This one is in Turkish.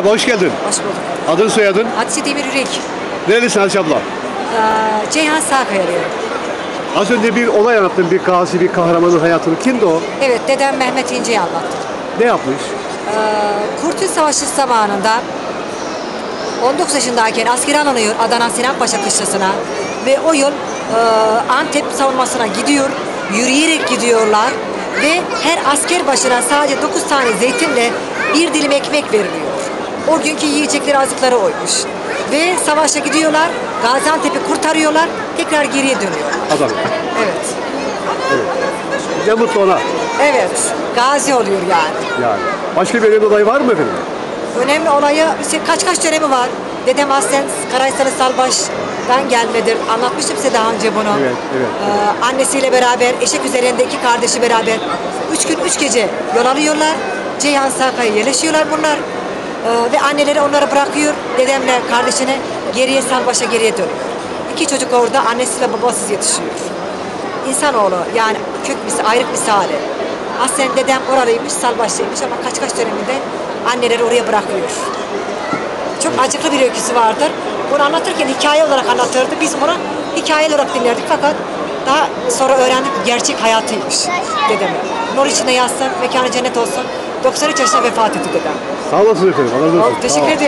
Merhaba, hoş geldin. Hoş bulduk. Adın soyadın? Hatice Demir Yürek. Nerelisin Hatice abla? Ee, Ceyhan Sağkaya diyorum. Az önce bir olay anlattın, bir gazi, bir kahramanın hayatını. Kimdi o? Evet, dedem Mehmet İnce'yi anlattı. Ne yapmış? Ee, Kurtuluş Savaşı zamanında 19 yaşındayken askere alınıyor Adana Sinan Paşa kışlasına ve o yıl e, Antep savunmasına gidiyor, yürüyerek gidiyorlar ve her asker başına sadece 9 tane zeytinle bir dilim ekmek veriliyor. O günkü yiyecekleri azıkları oymuş. Ve savaşa gidiyorlar, Gaziantep'i kurtarıyorlar, tekrar geriye dönüyor. Adam. Evet. Ne mutlu ona. Evet, gazi oluyor yani. Yani. Başka bir önemli olay var mı efendim? Önemli olayı işte kaç kaç dönemi var. Dedem aslen Karaysalı Salbaş'tan gelmedir. Anlatmıştım size daha önce bunu. Evet, evet, Ee, annesiyle beraber, eşek üzerinde iki kardeşi beraber. Üç gün, üç gece yol alıyorlar. Ceyhan Sakay'a yerleşiyorlar bunlar. Ee, ve anneleri onları bırakıyor. Dedemle kardeşini geriye Salbaş'a geriye dönüyor. İki çocuk orada annesiyle babasız yetişiyor. İnsanoğlu yani kök misali, ayrık misali. Aslen dedem oralıymış, Salbaşlıymış ama kaç kaç döneminde anneleri oraya bırakıyor. Çok acıklı bir öyküsü vardır. Bunu anlatırken hikaye olarak anlatırdı. Biz bunu hikaye olarak dinlerdik fakat daha sonra öğrendik ki gerçek hayatıymış dedem. Nur içinde yatsın, mekanı cennet olsun. 93 yaşında vefat etti dedem. Sağ olasın efendim. Allah razı olsun. Teşekkür ediyorum.